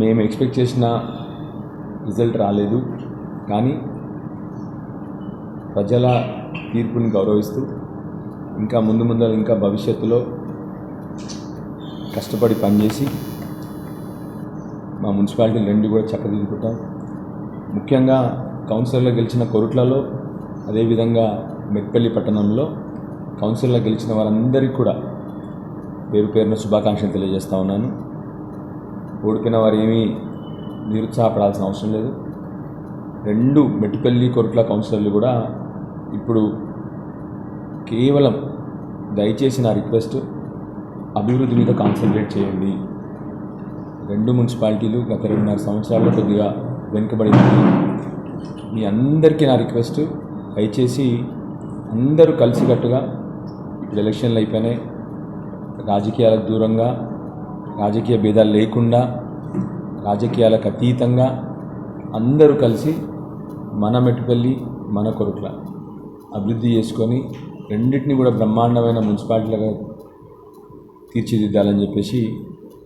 మేము ఎక్స్పెక్ట్ చేసిన రిజల్ట్ రాలేదు. కానీ ప్రజల తీర్పుని గౌరవిస్తూ ఇంకా ముందు ముందర ఇంకా భవిష్యత్తులో కష్టపడి పనిచేసి మా మున్సిపాలిటీలు రెండు కూడా చక్కదిద్దుకుంటాం. ముఖ్యంగా కౌన్సిలర్లో గెలిచిన కొరుట్లలో అదేవిధంగా మెట్పల్లి పట్టణంలో కౌన్సిలర్లో గెలిచిన వారందరికీ కూడా పేరు పేరున శుభాకాంక్షలు తెలియజేస్తా ఉన్నాను. ఓడిపోయిన వారు ఏమీ నిరుత్సాహపడాల్సిన అవసరం లేదు. రెండు మెట్టిపల్లి కొరట్ల కౌన్సిలర్లు కూడా ఇప్పుడు కేవలం దయచేసి నా రిక్వెస్ట్ అభివృద్ధి మీద కాన్సన్ట్రేట్ చేయండి. రెండు మున్సిపాలిటీలు గత రెండున్నర సంవత్సరాల్లో కొద్దిగా వెనుకబడి మీ అందరికీ నా రిక్వెస్ట్ దయచేసి అందరూ కలిసికట్టుగా ఇప్పుడు ఎలక్షన్లు అయిపోయినాయి. రాజకీయాలకు దూరంగా రాజకీయ భేదాలు లేకుండా రాజకీయాలకు అతీతంగా అందరూ కలిసి మన మెట్టుపల్లి మన కొరకుల అభివృద్ధి చేసుకొని రెండింటిని కూడా బ్రహ్మాండమైన మున్సిపాలిటీలుగా తీర్చిదిద్దాలని చెప్పేసి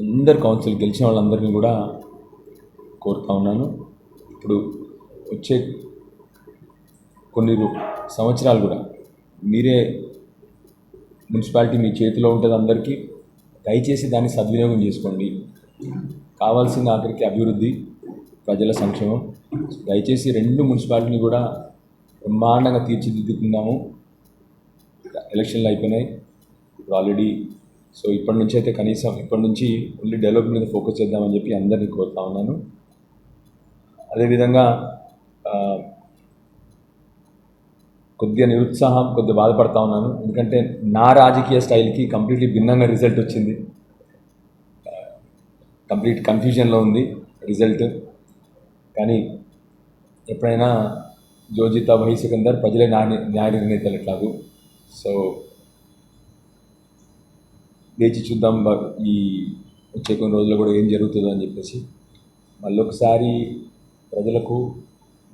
అందరు కౌన్సిల్ గెలిచిన వాళ్ళందరినీ కూడా కోరుతా ఉన్నాను. ఇప్పుడు వచ్చే కొన్ని సంవత్సరాలు కూడా మీరే మున్సిపాలిటీ మీ చేతిలో ఉంటుంది అందరికీ. దయచేసి దాన్ని సద్వినియోగం చేసుకోండి. కావాల్సిన ఆఖరికి అభివృద్ధి ప్రజల సంక్షేమం. దయచేసి రెండు మున్సిపాలిటీని కూడా బ్రహ్మాండంగా తీర్చిదిద్దుతున్నాము ఎలక్షన్లు అయిపోయినాయి. ఇప్పుడు ఆల్రెడీ సో ఇప్పటి నుంచి అయితే కనీసం ఇప్పటి నుంచి ఓన్లీ డెవలప్ మీద ఫోకస్ చేద్దామని చెప్పి అందరినీ కోరుతా ఉన్నాను. అదేవిధంగా కొద్దిగా నిరుత్సాహం కొద్దిగా బాధపడతా ఉన్నాను. ఎందుకంటే నా రాజకీయ స్టైల్కి కంప్లీట్లీ భిన్నంగా రిజల్ట్ వచ్చింది. కంప్లీట్ కన్ఫ్యూజన్లో ఉంది రిజల్ట్. కానీ ఎప్పుడైనా జోజితా వహి సికందర్ ప్రజలే న్యాయ న్యాయ నిర్ణేతలు ఎట్లాగూ సో వేచి చూద్దాం ఈ వచ్చే కొన్ని రోజుల్లో కూడా ఏం జరుగుతుందో అని చెప్పేసి మళ్ళీ ఒకసారి ప్రజలకు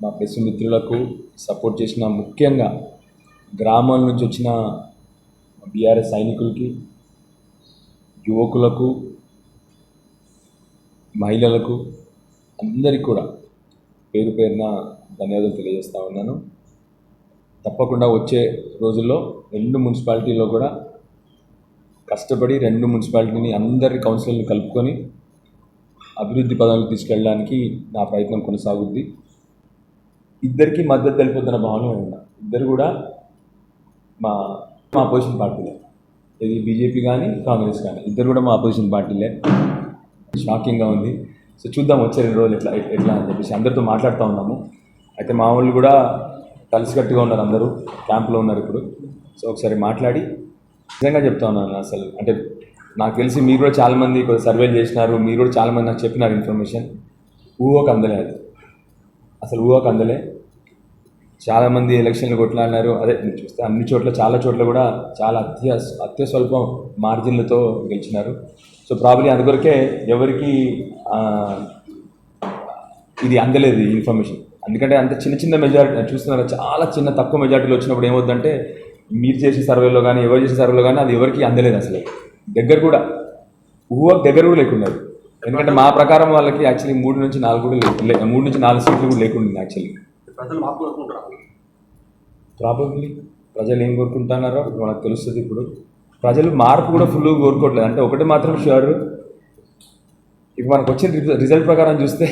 మా ప్రెస్ మిత్రులకు సపోర్ట్ చేసిన ముఖ్యంగా గ్రామాల నుంచి వచ్చిన బీఆర్ఎస్ సైనికులకి యువకులకు మహిళలకు అందరికీ కూడా పేరు పేరున ధన్యవాదాలు తెలియజేస్తూ ఉన్నాను. తప్పకుండా వచ్చే రోజుల్లో రెండు మున్సిపాలిటీలో కూడా కష్టపడి రెండు మున్సిపాలిటీని అందరి కౌన్సిల్ని కలుపుకొని అభివృద్ధి పదాలకు తీసుకెళ్ళడానికి నా ప్రయత్నం కొనసాగుద్ది. ఇద్దరికి మద్దతు తెలిపోతున్న భావన ఉన్నా ఇద్దరు కూడా మా మా అపోజిషన్ పార్టీలే ఇది బీజేపీ కానీ కాంగ్రెస్ కానీ ఇద్దరు కూడా మా అపోజిషన్ పార్టీలే షాకింగ్గా ఉంది. సో చూద్దాం వచ్చే రెండు రోజులు ఎట్లా ఎట్లా అని చెప్పేసి అందరితో మాట్లాడుతూ ఉన్నాము. అయితే మా వాళ్ళు కూడా కలిసికట్టుగా ఉన్నారు అందరూ. క్యాంప్లో ఉన్నారు ఇప్పుడు. సో ఒకసారి మాట్లాడి నిజంగా చెప్తా ఉన్నాను అసలు. అంటే నాకు తెలిసి మీరు కూడా చాలామంది సర్వేలు చేసినారు. మీరు కూడా చాలామంది నాకు చెప్పినారు ఇన్ఫర్మేషన్. ఊహకు అందలే అది. అసలు ఊహకు అందలే. చాలామంది ఎలక్షన్లు కొట్లాడినారు. అదే మీరు చూస్తే అన్ని చోట్ల చాలా చోట్ల కూడా చాలా అత్య అత్య స్వల్పం మార్జిన్లతో గెలిచినారు. సో ప్రాబ్లీ అందుకొరకే ఎవరికి ఇది అందలేదు ఈ ఇన్ఫర్మేషన్ ఎందుకంటే అంత చిన్న చిన్న మెజారిటీ చూస్తున్నారు చాలా చిన్న తక్కువ మెజారిటీలో వచ్చినప్పుడు ఏమవుతుందంటే మీరు చేసే సర్వేలో కానీ ఎవరు చేసే సర్వేలో కానీ అది ఎవరికి అందలేదు అసలు. దగ్గర కూడా ఊహ దగ్గర కూడా లేకున్నారు ఎందుకంటే మా ప్రకారం వాళ్ళకి యాక్చువల్లీ మూడు నుంచి నాలుగు కూడా మూడు నుంచి నాలుగు సీట్లు కూడా లేకుండా యాక్చువల్లీ ప్రజలు మార్పు కోరుకుంటున్నారు. ప్రాబబ్లీ ప్రజలు ఏం కోరుకుంటున్నారో మనకు తెలుస్తుంది ఇప్పుడు. ప్రజలు మార్పు కూడా ఫుల్ కోరుకోవట్లేదు. అంటే ఒకటి మాత్రం షూర్ ఇప్పుడు మనకు వచ్చిన రిజల్ట్ ప్రకారం చూస్తే